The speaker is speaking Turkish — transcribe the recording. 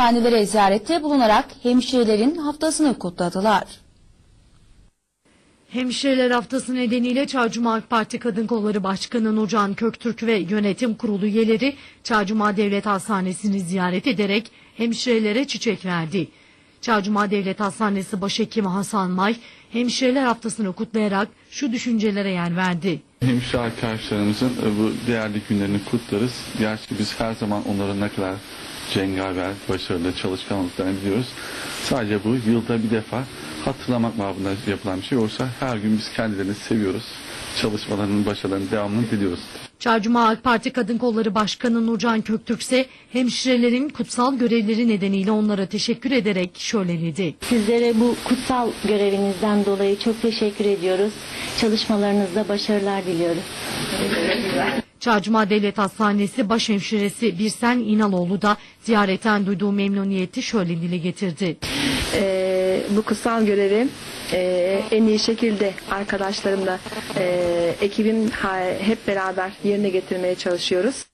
Hastanelere ziyarette bulunarak hemşirelerin haftasını kutladılar. Hemşireler Haftası nedeniyle Çağcuma AK Parti Kadın Kolları Başkanı Nurcan Köktürk ve yönetim kurulu üyeleri Çağcuma Devlet Hastanesi'ni ziyaret ederek hemşirelere çiçek verdi. Çağcuma Devlet Hastanesi Başhekimi Hasan May, Hemşireler Haftası'nı kutlayarak şu düşüncelere yer verdi. Hemşire arkadaşlarımızın e, bu değerli günlerini kutlarız. Gerçi biz her zaman onların ne kadar cengaver, başarılı, çalışkan olduklarını biliyoruz. Sadece bu yılda bir defa hatırlamak babında yapılan bir şey. Oysa her gün biz kendilerini seviyoruz. Çalışmalarının başarılarının devamını diliyoruz. Çağcuma AK Parti Kadın Kolları Başkanı Nurcan Köktürk ise hemşirelerin kutsal görevleri nedeniyle onlara teşekkür ederek şöyle dedi. Sizlere bu kutsal görevinizden dolayı çok teşekkür ediyoruz. Çalışmalarınızda başarılar diliyoruz. Çağcuma Devlet Hastanesi Başhemşiresi Birsen İnaloğlu da ziyaretten duyduğu memnuniyeti şöyle dile getirdi. Ee, bu kutsal görevi e, en iyi şekilde arkadaşlarımla, e, ekibim hep beraber yerine getirmeye çalışıyoruz.